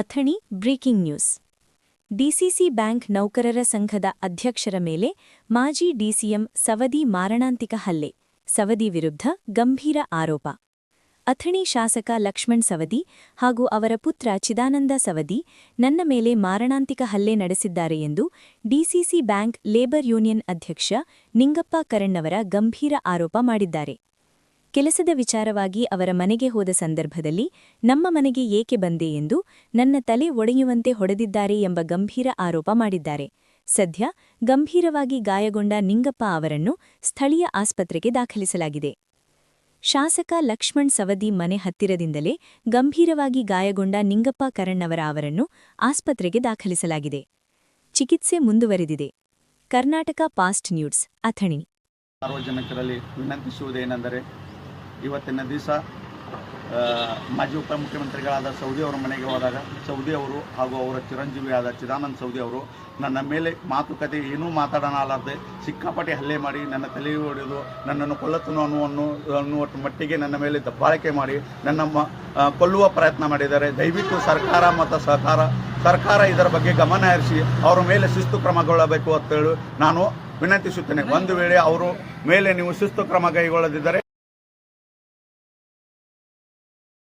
Athani breaking news. DCC bank ನೌಕರರ ಸಂಘದ ಅಧ್ಯಕ್ಷರ ಮೇಲೆ ಮಾಜಿ ಡಿಸಿಎಂ ಸವದಿ ಮಾರಣಾಂತಿಕ ಹಲ್ಲೆ, ಸವದಿ ವಿರುದ್ಧ ಗಂಭೀರ ಆರೋಪ. ಅಥಣಿ ಶಾಸಕ ಲಕ್ಷ್ಮಣ್ ಸವದಿ ಹಾಗೂ ಅವರ ಪುತ್ರ ಚಿದಾನಂದ ಸವದಿ ನನ್ನ ಮೇಲೆ ಮಾರಣಾಂತಿಕ ಹಲ್ಲೆ ನಡೆಸಿದ್ದಾರೆ ಎಂದು ಡಿಸಿಸಿ ಬ್ಯಾಂಕ್ ಲೇಬರ್ ಯೂನಿಯನ್ ಅಧ್ಯಕ್ಷ ನಿಂಗಪ್ಪ ಕರಣ್ಣವರ ಗಂಭೀರ ಆರೋಪ ಮಾಡಿದ್ದಾರೆ. ಕೆಲಸದ ವಿಚಾರವಾಗಿ ಅವರ ಮನೆಗೆ ಹೋದ ಸಂದರ್ಭದಲ್ಲಿ, ನಮ್ಮ ಮನೆಗೆ ಏಕೆ ಬಂದೆ ಎಂದು ನನ್ನ ತಲೆ ಒಡೆಯುವಂತೆ ಹೊಡೆದಿದ್ದಾರೆ ಎಂಬ ಗಂಭೀರ ಆರೋಪ ಮಾಡಿದ್ದಾರೆ. ಸದ್ಯ ಗಂಭೀರವಾಗಿ ಗಾಯಗೊಂಡ ನಿಂಗಪ್ಪ ಅವರನ್ನು ಸ್ಥಳೀಯ ಆಸ್ಪತ್ರೆಗೆ ದಾಖಲಿಸಲಾಗಿದೆ. ಶಾಸಕ ಲಕ್ಷ್ಮಣ್ ಸವದಿ ಮನೆ ಹತ್ತಿರದಿಂದಲೇ ಗಂಭೀರವಾಗಿ ಗಾಯಗೊಂಡ ನಿಂಗಪ್ಪ ಕರಣ್ಣವರ ಅವರನ್ನು ಆಸ್ಪತ್ರೆಗೆ ದಾಖಲಿಸಲಾಗಿದೆ. ಚಿಕಿತ್ಸೆ ಮುಂದುವರೆದಿದೆ. Karnataka fast news, Athani. ಸಾರ್ವಜನಿಕರಲ್ಲಿ ವಿನಂತಿಸುವುದೇನೆಂದರೆ ಇವತ್ತಿನ ದಿವಸ ಮಾಜಿ ಉಪಮುಖ್ಯಮಂತ್ರಿಗಳಾದ ಸೌದಿ ಅವರ ಮನೆಗೆ ಹೋದಾಗ, ಸೌದಿ ಅವರು ಹಾಗೂ ಅವರ ಚಿರಂಜೀವಿಯಾದ ಚಿದಾನಂದ್ ಸೌದಿ ಅವರು ನನ್ನ ಮೇಲೆ ಮಾತುಕತೆ ಏನೂ ಮಾತಾಡಲಾರದೆ ಸಿಕ್ಕಾಪಟ್ಟೆ ಹಲ್ಲೆ ಮಾಡಿ, ನನ್ನ ತಲೆ ಹೊಡೆದು ನನ್ನನ್ನು ಕೊಲ್ಲತನು ಅನ್ನುವನ್ನು ಅನ್ನುವ ಮಟ್ಟಿಗೆ ನನ್ನ ಮೇಲೆ ದಬ್ಬಾಳಿಕೆ ಮಾಡಿ, ನನ್ನ ಕೊಲ್ಲುವ ಪ್ರಯತ್ನ ಮಾಡಿದ್ದಾರೆ. ದಯವಿಟ್ಟು ಸರ್ಕಾರ ಮತ್ತು ಸಹಕಾರ ಸರ್ಕಾರ ಇದರ ಬಗ್ಗೆ ಗಮನ ಹರಿಸಿ, ಅವರ ಮೇಲೆ ಶಿಸ್ತು ಕ್ರಮಗೊಳ್ಳಬೇಕು ಅಂತೇಳಿ ನಾನು ವಿನಂತಿಸುತ್ತೇನೆ. ಒಂದು ವೇಳೆ ಅವರು ಮೇಲೆ ನೀವು ಶಿಸ್ತು ಕ್ರಮ ಕೈಗೊಳ್ಳದಿದ್ದರೆ